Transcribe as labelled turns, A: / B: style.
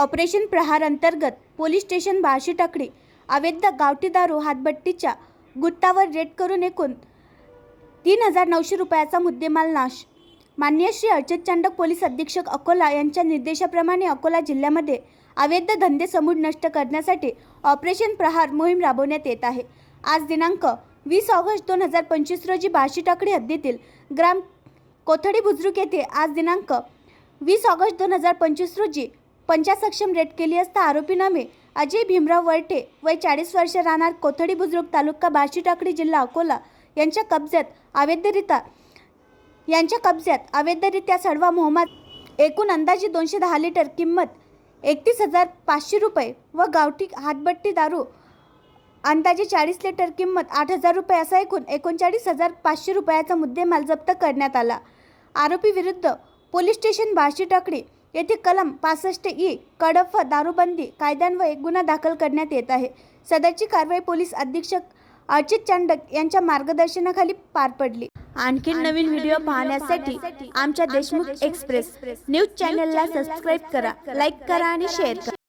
A: Operation प्रहार अंतर्गत police station Barshi टाकडी अवैध गावठी दारू हातबट्टीच्या गुत्तावर रेड करून एकूण तीन हजार नऊशे रुपयाचा मुद्देमाल नाश. मान्य श्री अर्चित चांडक पोलीस अधीक्षक अकोला यांच्या निर्देशाप्रमाणे अकोला जिल्ह्यामध्ये अवैध धंदे समूळ नष्ट करण्यासाठी ऑपरेशन प्रहार मोहीम राबवण्यात येत आहे. आज दिनांक वीस ऑगस्ट दोन हजार पंचवीस रोजी बार्शी टाकडी हद्दीतील ग्राम कोथडी बुद्रुक येथे आज दिनांक वीस ऑगस्ट दोन हजार पंचवीस रोजी पंचासक्षम रेट केली असता आरोपी नामे अजय भीमराव वरटे वय चाळीस वर्ष राहणार कोथडी बुजुर्ग तालुका बार्शी टाकडी जिल्हा अकोला यांच्या कब्ज्यात अवैधरित्या यांच्या कब्ज्यात अवैधरित्या सडवा मोहम्मद एकूण अंदाजे दोनशे दहा लिटर किंमत एकतीस हजार पाचशे रुपये व गावठी हातबट्टी दारू अंदाजे चाळीस लिटर किंमत आठ हजार रुपये असा एकूण एकोणचाळीस हजार पाचशे रुपयाचा मुद्देमाल जप्त करण्यात आला. आरोपी विरुद्ध पोलीस स्टेशन बार्शी टाकडी येथे कलम पासष्ट ई कडफ दारूबंदी कायद्यान्वये गुन्हा दाखल करण्यात येत आहे. सदरची कारवाई पोलीस अधीक्षक अर्चित चांडक यांच्या मार्गदर्शनाखाली पार पडली. आणखी नवीन व्हिडिओ पाहण्यासाठी आमच्या देशमुख एक्सप्रेस न्यूज चॅनलला सबस्क्राईब करा लाईक करा आणि शेअर करा.